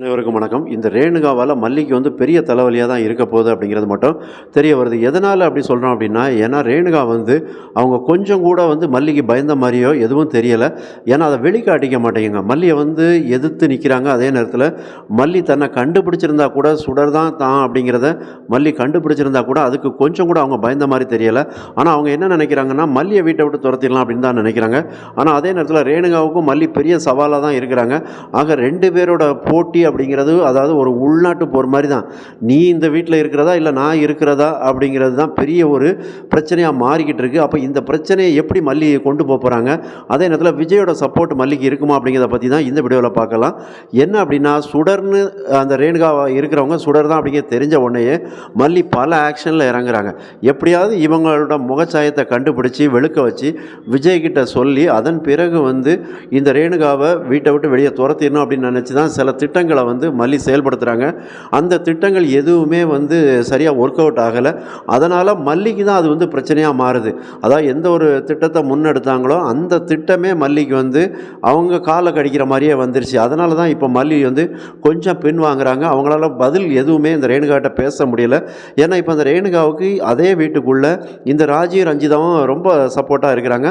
அனைவருக்கும் வணக்கம். இந்த ரேணுகாவால் மல்லிக்கு வந்து பெரிய தலைவலியாக தான் இருக்க போகுது அப்படிங்கிறது மட்டும் தெரிய வருது. எதனால் அப்படி சொல்கிறோம் அப்படின்னா ஏன்னா ரேணுகா வந்து அவங்க கொஞ்சம் கூட வந்து மல்லிக்கு பயந்த மாதிரியோ எதுவும் தெரியலை. ஏன்னா அதை வெளிக்காட்டிக்க மாட்டேங்குங்க. மல்லியை வந்து எதிர்த்து நிற்கிறாங்க அதே நேரத்தில் மல்லி தன்னை கண்டுபிடிச்சிருந்தா கூட சுடர் தான் தான் அப்படிங்கிறத மல்லி கண்டுபிடிச்சிருந்தா கூட அதுக்கு கொஞ்சம் கூட அவங்க பயந்த மாதிரி தெரியலை. ஆனால் அவங்க என்ன நினைக்கிறாங்கன்னா மல்லியை வீட்டை விட்டு துரத்திடலாம் அப்படின்னு தான் நினைக்கிறாங்க. ஆனால் அதே நேரத்தில் ரேணுகாவுக்கும் மல்லி பெரிய சவாலாக தான் இருக்கிறாங்க. ஆக ரெண்டு பேரோட போட்டி அப்படிங்கிறது அதாவது ஒரு உள்நாட்டு போர் மாதிரி தான் நீ இந்த வீட்டில் இருக்கிறதா இல்லை நான் இருக்கிறதா அப்படிங்கிறது தான் பெரிய ஒரு பிரச்சனையாக மாறிக்கிட்டு இருக்கு. அப்போ இந்த பிரச்சனையை எப்படி மல்லிகை கொண்டு போகிறாங்க அதே நேரத்தில் விஜயோட சப்போர்ட் மல்லிக்கு இருக்குமா அப்படிங்கிறத பற்றி தான் இந்த வீடியோவில் பார்க்கலாம். என்ன அப்படின்னா சுடர்னு அந்த ரேணுகா இருக்கிறவங்க சுடர் தான் அப்படிங்கிறது தெரிஞ்ச உடனேயே மல்லி பல ஆக்ஷனில் இறங்குறாங்க. எப்படியாவது இவங்களோட முகச்சாயத்தை கண்டுபிடிச்சி வெளுக்க வச்சு விஜய்கிட்ட சொல்லி அதன் பிறகு வந்து இந்த ரேணுகாவை வீட்டை விட்டு வெளியே துரத்திடணும் அப்படின்னு நினச்சி தான் சில திட்டங்கள் வந்து மல்லி செயல்படுத்துகிறாங்க அந்த திட்டங்கள் எதுவுமே வந்து சரியாக ஒர்க் அவுட் ஆகலை. அதனால் மல்லிக்கு தான் அது வந்து பிரச்சனையாக மாறுது. அதாவது எந்த ஒரு திட்டத்தை முன்னெடுத்தாங்களோ அந்த திட்டமே மல்லிக்கு வந்து அவங்க காலை கடிக்கிற மாதிரியே வந்துருச்சு. அதனால தான் இப்போ மல்லி வந்து கொஞ்சம் பின் வாங்குறாங்க. அவங்களால பதில் எதுவுமே இந்த ரேணுகாட்ட பேச முடியல. ஏன்னா இப்போ அந்த ரேணுகாவுக்கு அதே வீட்டுக்குள்ளே இந்த ராஜி ரஞ்சிதாவும் ரொம்ப சப்போர்ட்டாக இருக்கிறாங்க.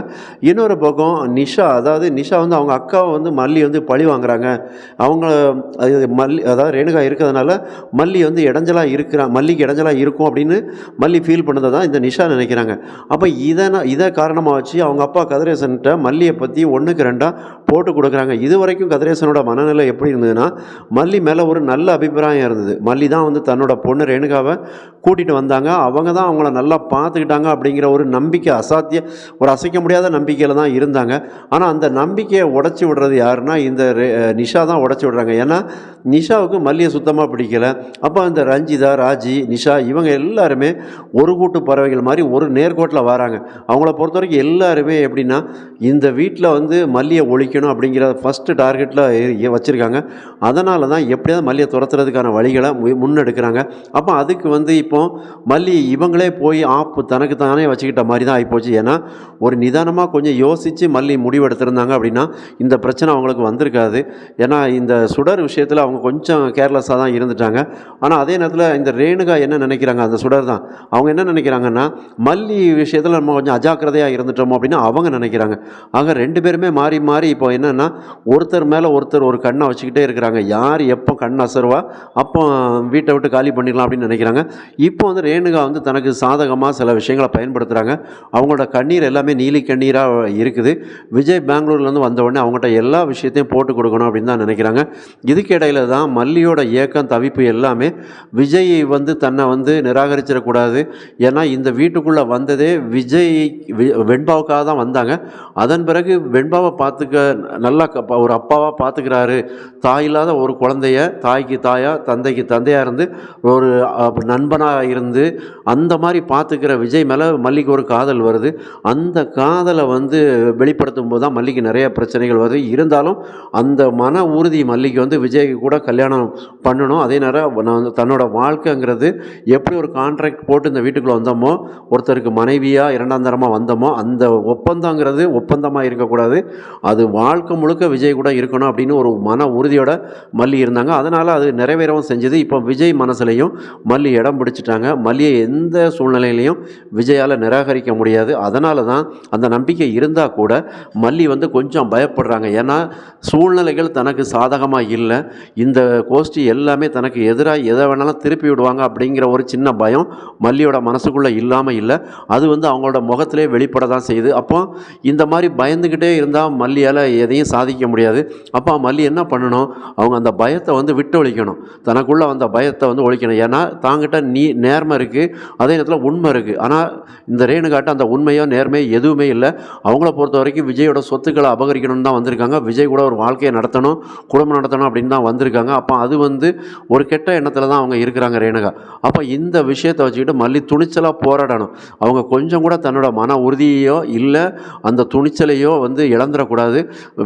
இன்னொரு பக்கம் நிஷா அதாவது நிஷா வந்து அவங்க அக்காவை வந்து மல்லி வந்து பழி வாங்குறாங்க. அவங்க மல்லி அதாவது ரேணுகா இருக்கிறதுனால மல்லி வந்து இடைஞ்சலாக இருக்கிறா மல்லிக்கு இடைஞ்சலாக இருக்கும் அப்படின்னு மல்லி ஃபீல் பண்ணதை தான் இந்த நிஷா நினைக்கிறாங்க. அப்போ இதை நான் இதை காரணமாக வச்சு அவங்க அப்பா கதிரேசன்கிட்ட மல்லியை பற்றி ஒன்றுக்கு ரெண்டாக போட்டு கொடுக்குறாங்க. இது வரைக்கும் கதிரேசனோட மனநிலை எப்படி இருந்ததுன்னா மல்லி மேலே ஒரு நல்ல அபிப்பிராயம் இருந்தது. மல்லி தான் வந்து தன்னோட பொண்ணு ரேணுகாவை கூட்டிகிட்டு வந்தாங்க. அவங்க தான் அவங்கள நல்லா பார்த்துக்கிட்டாங்க அப்படிங்கிற ஒரு நம்பிக்கை அசாத்திய ஒரு அசைக்க முடியாத நம்பிக்கையில் தான் இருந்தாங்க. ஆனால் அந்த நம்பிக்கையை உடச்சி விடுறது யாருன்னா இந்த நிஷா தான் உடச்சி விடுறாங்க. ஏன்னா நிஷாவுக்கு மல்லியை சுத்தமாக பிடிக்கல. அப்போ அந்த ரஞ்சிதா ராஜி நிஷா இவங்க எல்லாருமே ஒரு கூட்டு பறவைகள் மாதிரி ஒரு நேர்கோட்டில் வராங்க. அவங்கள பொறுத்த வரைக்கும் எல்லாருமே எப்படின்னா இந்த வீட்டில் வந்து மல்லியை வைக்கணும் அப்படிங்கிற ஃபஸ்ட்டு டார்கெட்டில் வச்சுருக்காங்க. அதனால தான் எப்படியாவது மல்லியை துரத்துறதுக்கான வழிகளை மு- முன்னெடுக்கிறாங்க. அப்போ அதுக்கு வந்து இப்போ மல்லி இவங்களே போய் ஆப்பு தனக்கு தானே வச்சுக்கிட்ட மாதிரி தான் ஆகிப்போச்சு ஏன்னா ஒரு நிதானமாக கொஞ்சம் யோசித்து மல்லி முடிவெடுத்திருந்தாங்க அப்படின்னா இந்த பிரச்சனை அவங்களுக்கு வந்திருக்காது. ஏன்னா இந்த சுடர் விஷயத்தில் அவங்க கொஞ்சம் கேர்லெஸ்ஸாக தான் இருந்துட்டாங்க. ஆனால் அதே நேரத்தில் இந்த ரேணுகா என்ன நினைக்கிறாங்க? அந்த சுடர் தான். அவங்க என்ன நினைக்கிறாங்கன்னா மல்லி விஷயத்தில் நம்ம கொஞ்சம் அஜாக்கிரதையாக இருந்துட்டோமோ அப்படின்னு அவங்க நினைக்கிறாங்க. ஆக ரெண்டு பேருமே மாறி மாறி இப்போ என்னென்னா ஒருத்தர் மேலே ஒருத்தர் ஒரு கண்ணை வச்சுக்கிட்டே இருக்கிறாங்க. யார் எப்போ கண் அசருவா அப்போ வீட்டை விட்டு காலி பண்ணிடலாம் அப்படின்னு நினைக்கிறாங்க. இப்போ வந்து ரேணுகா வந்து தனக்கு சாதகமாக சில விஷயங்களை பயன்படுத்துகிறாங்க அவங்களோட கண்ணீர் எல்லாமே நீலி கண்ணீராக இருக்குது. விஜய் பெங்களூர்லேருந்து வந்த உடனே அவங்ககிட்ட எல்லா விஷயத்தையும் போட்டு கொடுக்கணும் அப்படின்னு தான் நினைக்கிறாங்க. இதுக்கிடையில் தான் மல்லியோட ஏக்கம் தவிப்பு எல்லாமே விஜய் வந்து தன்னை வந்து நிராகரிச்சிடக்கூடாது. ஏன்னா இந்த வீட்டுக்குள்ளே வந்ததே விஜய் வெண்பாவுக்காக தான் வந்தாங்க. அதன் பிறகு வெண்பாவை பார்த்துக்க நல்லா க- ஒரு அப்பாவாக பார்த்துக்கிறாரு தாய் இல்லாத ஒரு குழந்தைய தாய்க்கு தாயாக தந்தைக்கு தந்தையாக இருந்து ஒரு நண்பனாக இருந்து அந்த மாதிரி பார்த்துக்கிற விஜய் மேலே மல்லிக்கு ஒரு காதல் வருது. அந்த காதலை வந்து வெளிப்படுத்தும் போது தான் மல்லிக்கு நிறைய பிரச்சனைகள் வருது. இருந்தாலும் அந்த மன உறுதி மல்லிக்கு வந்து விஜய்க்கு கூட கல்யாணம் பண்ணணும். அதே நேரம் நான் வந்து தன்னோட வாழ்க்கைங்கிறது எப்படி ஒரு கான்ட்ராக்ட் போட்டு இந்த வீட்டுக்குள்ளே வந்தோமோ ஒருத்தருக்கு மனைவியாக இரண்டாந்தரமாக வந்தோமோ அந்த ஒப்பந்தங்கிறது ஒப்பந்தமாக இருக்கக்கூடாது. அது வாழ்க்கை முழுக்க விஜய் கூட இருக்கணும் அப்படின்னு ஒரு மன உறுதியோட மல்லி இருந்தாங்க. அதனால் அது நிறைவேறவும் செஞ்சது. இப்போ விஜய் மனசுலையும் மல்லி இடம் பிடிச்சிட்டாங்க. மல்லியை எந்த சூழ்நிலையிலையும் விஜயால் நிராகரிக்க முடியாது. அதனால தான் அந்த நம்பிக்கை இருந்தால் கூட மல்லி வந்து கொஞ்சம் பயப்படுறாங்க. ஏன்னா சூழ்நிலைகள் தனக்கு சாதகமாக இல்லை. இந்த கோஷ்டி எல்லாமே தனக்கு எதிராக எதை வேணாலும் திருப்பி விடுவாங்க அப்படிங்கிற ஒரு சின்ன பயம் மல்லியோட மனசுக்குள்ளே இல்லாமல் இல்லை. அது வந்து அவங்களோட முகத்திலே வெளிப்பட தான் செய்யுது. அப்போ இந்த மாதிரி பயந்துக்கிட்டே இருந்தால் மல்லியால் எதையும் சாதிக்க முடியாது. அப்போ மல்லி என்ன பண்ணணும்? அவங்க அந்த பயத்தை வந்து விட்டு ஒழிக்கணும். தனக்குள்ளே அந்த பயத்தை வந்து ஒழிக்கணும். ஏன்னா தாங்கிட்ட நீ நேர்மை இருக்குது அதே நேரத்தில் உண்மை இருக்குது ஆனால் இந்த ரேணுகாட்ட அந்த உண்மையோ நேர்மையோ எதுவுமே இல்லை. அவங்கள பொறுத்த வரைக்கும் விஜயோட சொத்துக்களை அபகரிக்கணும்னு தான் வந்திருக்காங்க. விஜய் கூட ஒரு வாழ்க்கையை நடத்தணும் குடும்பம் நடத்தணும் அப்படின்னு தான் வந்திருக்காங்க. அப்போ அது வந்து ஒரு கெட்ட எண்ணத்தில் தான் அவங்க இருக்கிறாங்க ரேணுகா. அப்போ இந்த விஷயத்தை வச்சுக்கிட்டு மல்லி துணிச்சலாக போராடணும். அவங்க கொஞ்சம் கூட தன்னோட மன உறுதியையோ இல்லை அந்த துணிச்சலையோ வந்து இழந்துடக்கூடாது.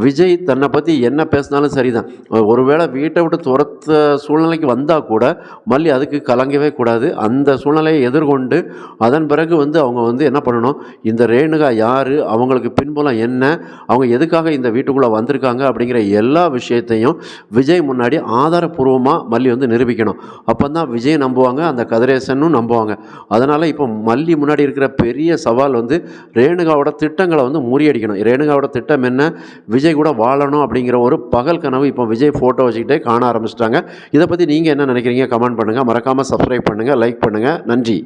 விஜய் தன்னை பற்றி என்ன பேசினாலும் சரிதான். ஒருவேளை வீட்டை விட்டு துரத்த சூழ்நிலைக்கு வந்தால் கூட மல்லி அதுக்கு கலங்கவே கூடாது. அந்த சூழ்நிலையை எதிர்கொண்டு அதன் பிறகு வந்து அவங்க வந்து என்ன பண்ணணும்? இந்த ரேணுகா யார்? அவங்களுக்கு பின்புலம் என்ன? அவங்க எதுக்காக இந்த வீட்டுக்குள்ளே வந்திருக்காங்க? அப்படிங்கிற எல்லா விஷயத்தையும் விஜய் முன்னாடி ஆதாரப்பூர்வமாக மல்லி வந்து நிரூபிக்கணும். அப்போ தான் விஜய் நம்புவாங்க அந்த கதிரேசனும் நம்புவாங்க. அதனால் இப்போ மல்லி முன்னாடி இருக்கிற பெரிய சவால் வந்து ரேணுகாவோட திட்டங்களை வந்து முறியடிக்கணும். ரேணுகாவோட திட்டம் என்ன? விஜய் கூட வாழணும் அப்படிங்கிற ஒரு பகல் கனவு இப்போ விஜய் ஃபோட்டோ வச்சுக்கிட்டே காண ஆரம்பிச்சிட்டாங்க. இதை பற்றி நீங்கள் என்ன நினைக்கிறீங்க? கமெண்ட் பண்ணுங்கள் மறக்காமல் சப்ஸ்கிரைப் பண்ணுங்கள் லைக் பண்ணுங்கள் நன்றி.